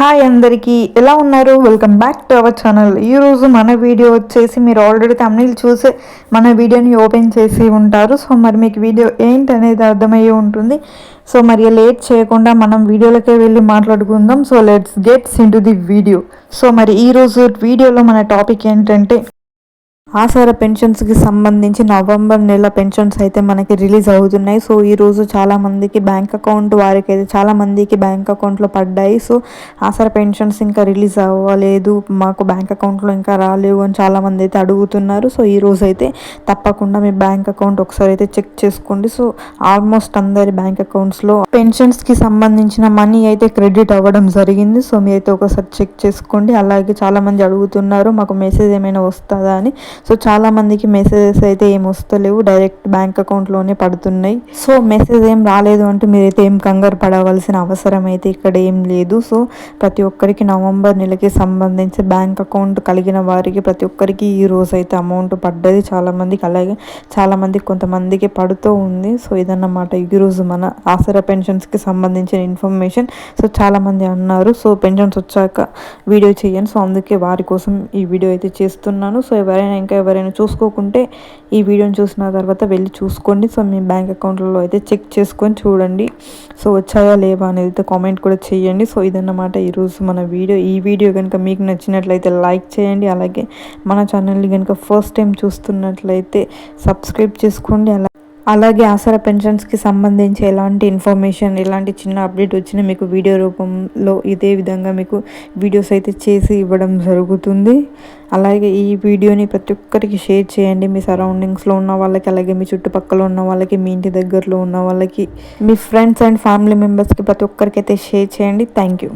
Hi అందరికీ ఎలా ఉన్నారు? Welcome back to our channel ఈరోజు మన వీడియో వచ్చేసి మీరు ఆల్రెడీ తమిళ చూసి మన వీడియోని ఓపెన్ చేసి ఉంటారు. సో మరి మీకు వీడియో ఏంటి అనేది అర్థమయ్యి ఉంటుంది. సో మరి లేట్ చేయకుండా మనం వీడియోలకే వెళ్ళి మాట్లాడుకుందాం. So let's gets in the video so మరి ఈరోజు వీడియోలో మన టాపిక్ ఏంటంటే ఆసార పెన్షన్స్కి సంబంధించి నవంబర్ నెల పెన్షన్స్ అయితే మనకి రిలీజ్ అవుతున్నాయి. సో ఈరోజు చాలామందికి బ్యాంక్ అకౌంట్ వారికి అయితే చాలామందికి బ్యాంక్ అకౌంట్లో పడ్డాయి. సో ఆసార పెన్షన్స్ ఇంకా రిలీజ్ అవ్వలేదు. మాకు బ్యాంక్ అకౌంట్లో ఇంకా రాలేవు అని చాలామంది అయితే అడుగుతున్నారు. సో ఈరోజు అయితే తప్పకుండా మీ బ్యాంక్ అకౌంట్ ఒకసారి అయితే చెక్ చేసుకోండి. సో ఆల్మోస్ట్ అందరి బ్యాంక్ అకౌంట్స్లో పెన్షన్స్కి సంబంధించిన మనీ అయితే క్రెడిట్ అవ్వడం జరిగింది. సో మీరైతే అయితే ఒకసారి చెక్ చేసుకోండి. అలాగే చాలామంది అడుగుతున్నారు మాకు మెసేజ్ ఏమైనా వస్తుందా అని. సో చాలామందికి మెసేజెస్ అయితే ఏం వస్తలేవు. డైరెక్ట్ బ్యాంక్ అకౌంట్లోనే పడుతున్నాయి. సో మెసేజ్ ఏం రాలేదు అంటే మీరైతే ఏం కంగారు పడవలసిన అవసరం అయితే ఇక్కడ ఏం లేదు. సో ప్రతి ఒక్కరికి నవంబర్ నెలకి సంబంధించి బ్యాంక్ అకౌంట్ కలిగిన వారికి ప్రతి ఒక్కరికి ఈ రోజు అయితే అమౌంట్ పడ్డది. చాలామందికి అలాగే చాలామంది కొంతమందికి పడుతూ ఉంది. సో ఇదన్నమాట ఈరోజు మన ఆసరా పెన్షన్స్కి సంబంధించిన ఇన్ఫర్మేషన్ సో చాలామంది అన్నారు. సో పెన్షన్స్ వచ్చాక వీడియో చేయండి. సో అందుకే వారి కోసం ఈ వీడియో అయితే చేస్తున్నాను. సో ఎవరైనా ఇంకా ఎవరైనా చూసుకోకుంటే ఈ వీడియోని చూసిన తర్వాత వెళ్ళి చూసుకోండి. సో మీ బ్యాంక్ అకౌంట్లలో అయితే చెక్ చేసుకొని చూడండి. సో వచ్చాయా లేవా అనేది అయితే కామెంట్ కూడా చేయండి. సో ఇదన్నమాట ఈరోజు మన వీడియో. ఈ వీడియో కనుక మీకు నచ్చినట్లయితే లైక్ చేయండి. అలాగే మన ఛానల్ని కనుక ఫస్ట్ టైం చూస్తున్నట్లయితే సబ్స్క్రైబ్ చేసుకోండి. అలా అలాగే ఆసరా పెన్షన్స్కి సంబంధించి ఎలాంటి ఇన్ఫర్మేషన్ ఎలాంటి చిన్న అప్డేట్ వచ్చినా మీకు వీడియో రూపంలో ఇదే విధంగా మీకు వీడియోస్ అయితే చేసి ఇవ్వడం జరుగుతుంది. అలాగే ఈ వీడియోని ప్రతి ఒక్కరికి షేర్ చేయండి. మీ సరౌండింగ్స్లో ఉన్న వాళ్ళకి అలాగే మీ చుట్టుపక్కల ఉన్న వాళ్ళకి మీ ఇంటి దగ్గరలో ఉన్న వాళ్ళకి మీ ఫ్రెండ్స్ అండ్ ఫ్యామిలీ మెంబర్స్కి ప్రతి ఒక్కరికి అయితే షేర్ చేయండి. Thank you.